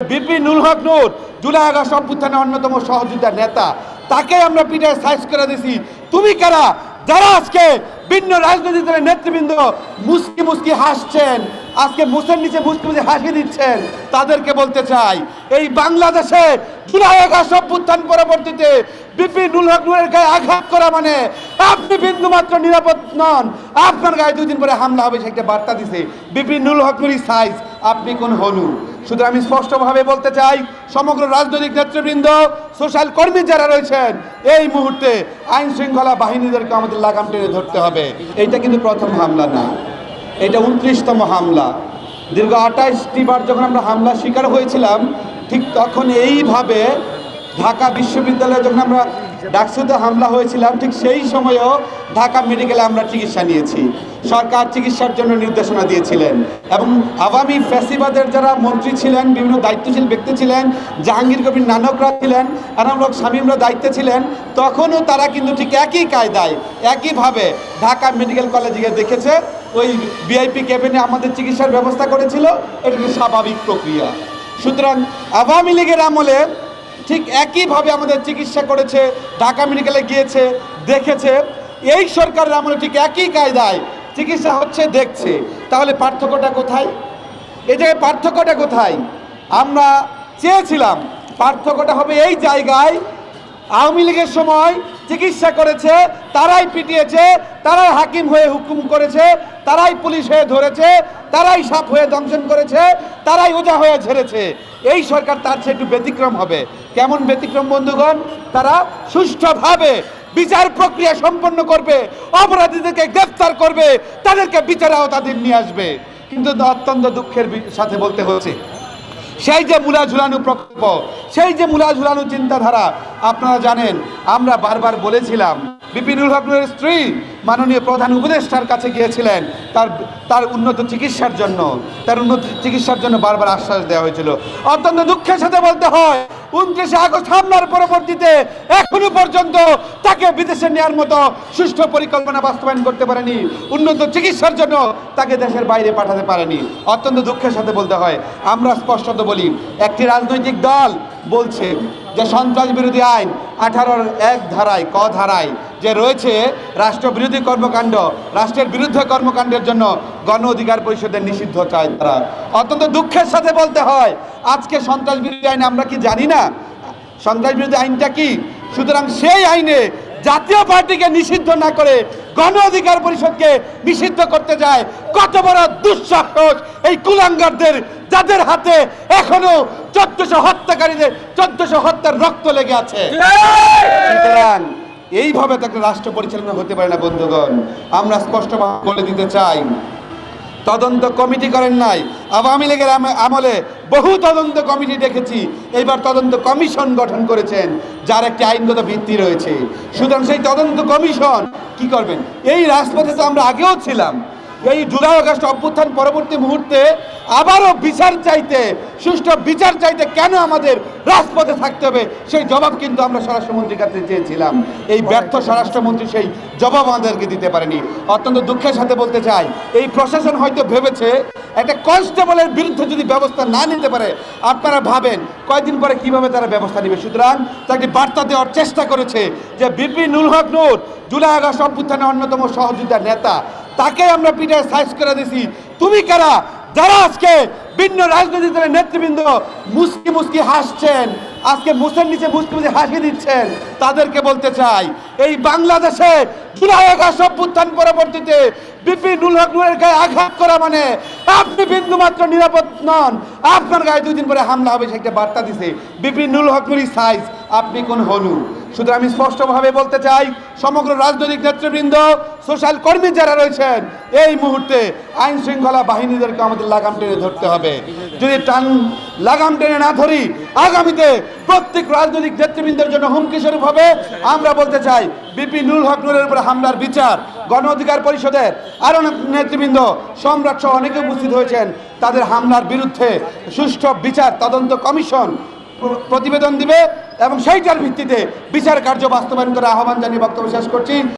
BP Nurul হক Nur, July August অভ্যুত্থানের অন্যতম সহযোদ্ধা নেতা তাকে আমরা পিঠে সাইজ করে দিছি। তুমি কারা? যারা আজকে ভিন্ন রাজনৈতিক দলের নেতৃবৃন্দ মুসকি মুসকি হাসছেন, আজকে মুসের নিচে মুসকি মুসকি হাসি দিচ্ছেন, তাদেরকে বলতে চাই, এই বাংলাদেশে জুলাই আগস্ট অভ্যুত্থান পরবর্তীতে বিপি নুল হক নূরের গায়ে আঘাত করা মানে আপনি বিন্দু মাত্র নিরাপদ নন। আপনার গায়ে দুই দিন পরে হামলা হবে, সে একটা বার্তা দিছে। বিপি নুল হক নুরি সাইজ আপনি কোন হনু? শুধু আমি স্পষ্টভাবে বলতে চাই, সমগ্র রাজনৈতিক নেতৃবৃন্দ সোশ্যাল কর্মী যারা রয়েছেন, এই মুহূর্তে আইন শৃঙ্খলা বাহিনীদেরকে আমাদের লাগাম টেনে ধরতে হবে। এইটা কিন্তু প্রথম হামলা না। এটা উনত্রিশতম হামলা। দীর্ঘ আঠাইশটি বার যখন আমরা হামলা শিকার হয়েছিলাম, ঠিক তখন এইভাবে ঢাকা বিশ্ববিদ্যালয়ে যখন আমরা ডাকসুতে হামলা হয়েছিলাম, ঠিক সেই সময়েও ঢাকা মেডিকেলে আমরা চিকিৎসা নিয়েছি। সরকার চিকিৎসার জন্য নির্দেশনা দিয়েছিলেন। এবং আওয়ামী ফ্যাসিবাদের যারা মন্ত্রী ছিলেন, বিভিন্ন দায়িত্বশীল ব্যক্তি ছিলেন, জাহাঙ্গীর কবির নানকরা ছিলেন এনামূলক স্বামীমরা দায়িত্বে ছিলেন, তখনও তারা কিন্তু ঠিক একই কায়দায়, একইভাবে ঢাকা মেডিকেল কলেজে গিয়ে দেখেছে, ওই ভিআইপি ক্যাবিনে আমাদের চিকিৎসার ব্যবস্থা করেছিল, এটা স্বাভাবিক প্রক্রিয়া। সুতরাং আওয়ামী লীগের আমলে ঠিক একইভাবে আমাদের চিকিৎসা করেছে, ঢাকা মেডিকেলে গিয়েছে, দেখেছে, এই সরকারের আমলে ঠিক একই কায়দায় চিকিৎসা হচ্ছে, দেখছে। তাহলে পার্থক্যটা কোথায়? এই জায়গায় পার্থক্যটা কোথায়? আমরা চেয়েছিলাম, পার্থক্যটা হবে এই জায়গায়, আওয়ামী লীগের সময় চিকিৎসা করেছে, তারাই পিটিয়েছে, তারাই হাকিম হয়ে হুকুম করেছে, তারাই পুলিশ হয়ে ধরেছে, তারাই সাপ হয়ে দংশন করেছে, তারাই ওজা হয়ে ঝেড়েছে। এই সরকার তার চেয়ে একটু ব্যতিক্রম হবে। কেমন ব্যতিক্রম, বন্ধুগণ? তারা সুষ্ঠুভাবে বিচার প্রক্রিয়া সম্পন্ন করবে, অপরাধীদেরকে গ্রেফতার করবে, তাদেরকে বিচার আওতাধীন নিয়ে আসবে। কিন্তু অত্যন্ত দুঃখের সাথে বলতে হচ্ছে, সেই যে মূলা ঝুলানো প্রকল্প, সেই যে মূলা ঝুলানো চিন্তাধারা, আপনারা জানেন, আমরা বারবার বলেছিলাম বিপিনুল হকের স্ত্রী, মাননীয় প্রধান উপদেষ্টার কাছে গিয়েছিলেন। তার তার উন্নত চিকিৎসার জন্য, তার উন্নত চিকিৎসার জন্য বারবার আশ্বাস দেওয়া হয়েছিল। অত্যন্ত দুঃখের সাথে বলতে হয়, উনত্রিশে আগস্ট হামলার পরবর্তীতে এখনও পর্যন্ত তাকে বিদেশে নেওয়ার মতো সুষ্ঠু পরিকল্পনা বাস্তবায়ন করতে পারেনি। উন্নত চিকিৎসার জন্য তাকে দেশের বাইরে পাঠাতে পারেনি। অত্যন্ত দুঃখের সাথে বলতে হয়, আমরা স্পষ্টত বলি, একটি রাজনৈতিক দল বলছে যে সন্ত্রাস বিরোধী আইন আঠারোর এক ধারায়, ক ধারায় যে রয়েছে রাষ্ট্রবিরোধী কর্মকাণ্ড রাষ্ট্রের বিরুদ্ধে কর্মকাণ্ডের জন্য গণ অধিকার পরিষদের নিষিদ্ধ চায় তারা। অত্যন্ত দুঃখের সাথে বলতে হয় আজকে সন্ত্রাস বিরোধী আইন আমরা কি জানি না? সন্ত্রাস বিরোধী আইনটা কি? সুতরাং সেই আইনে জাতীয় পার্টিকে নিষিদ্ধ না করে গণ অধিকার পরিষদকে নিষিদ্ধ করতে যায় কত বড় দুঃসাহস এই কুলাঙ্গারদের যাদের হাতে এখনও চোদ্দশো হত্যাকারীদের চোদ্দশো হত্যার রক্ত লেগে আছে। সুতরাং এইভাবে তাকে রাষ্ট্র পরিচালনা হতে পারে না, বন্ধুগণ। আমরা স্পষ্টভাবে বলে দিতে চাই, তদন্ত কমিটি করেন নাই। আওয়ামী লীগের আম- আমলে বহু তদন্ত কমিটি দেখেছি। এইবার তদন্ত কমিশন গঠন করেছেন, যার একটি আইনগত ভিত্তি রয়েছে। সুতরাং সেই তদন্ত কমিশন কি করবেন? এই রাজপথে তো আমরা আগেও ছিলাম। এই জুলাই আগস্ট অভ্যুত্থান পরবর্তী মুহূর্তে আবারও বিচার চাইতে সুষ্ঠু বিচার চাইতে কেন আমাদের রাজপথে থাকতে হবে? সেই জবাব কিন্তু আমরা স্বরাষ্ট্রমন্ত্রীর কাছে চেয়েছিলাম। এই ব্যর্থ স্বরাষ্ট্রমন্ত্রী সেই জবাব আমাদেরকে দিতে পারেনি। অত্যন্ত দুঃখের সাথে বলতে চাই এই প্রশাসন হয়তো ভেবেছে একটা কনস্টেবলের বিরুদ্ধে যদি ব্যবস্থা না নিতে পারে আপনারা ভাবেন কয়েকদিন পরে কীভাবে তারা ব্যবস্থা নেবে? সুতরাং তাকে বার্তা দেওয়ার চেষ্টা করেছে যে VP Nurul Haque Nur July August অভ্যুত্থানের অন্যতম সহযোদ্ধা নেতা তাকে আমরা পিঠে সাইজ করে দিছি। তুমি কারা? যারা আজকে ভিন্ন রাজনৈতিক দলের নেতৃবৃন্দ মুসকি মুসকি হাসছেন। আজকে মুসের নিচে মুসকি মুসকি হাসি দিচ্ছেন। তাদেরকে বলতে চাই, এই বাংলাদেশে জুলাই আগস্ট অভ্যুত্থান পরবর্তীতে বিপি নুল হক নূরের গায়ে আঘাত করা মানে আপনি বিন্দু মাত্র নিরাপদ নন। আপনার গায়ে দুই দিন পরে হামলা হবে, সে একটা বার্তা দিছে। বিপি নুল হক নুরি সাইজ আপনি কোন হনু? সুতরাং আমি স্পষ্টভাবে বলতে চাই, সমগ্র রাজনৈতিক নেতৃবৃন্দ সোশ্যাল কর্মী যারা রয়েছেন, এই মুহূর্তে আইন শৃঙ্খলা বাহিনীদেরকে আমাদের লাগাম টেনে ধরতে হবে। যদি টান লাগাম টেনে না ধরি, আগামীতে প্রত্যেক রাজনৈতিক নেতৃবৃন্দের জন্য হুমকি স্বরূপ হবে। আমরা বলতে চাই বিপি নুল হক নুরের উপরে হামলার বিচার, গণ অধিকার পরিষদের আরও নেতৃবৃন্দ, সম্রাট সহ অনেকে উপস্থিত হয়েছেন, তাদের হামলার বিরুদ্ধে সুষ্ঠু বিচার তদন্ত কমিশন প্রতিবেদন দিবে। এবং সেইটার ভিত্তিতে বিচার কার্য বাস্তবায়ন করে আহ্বান জানিয়ে বক্তব্য শেষ করছি।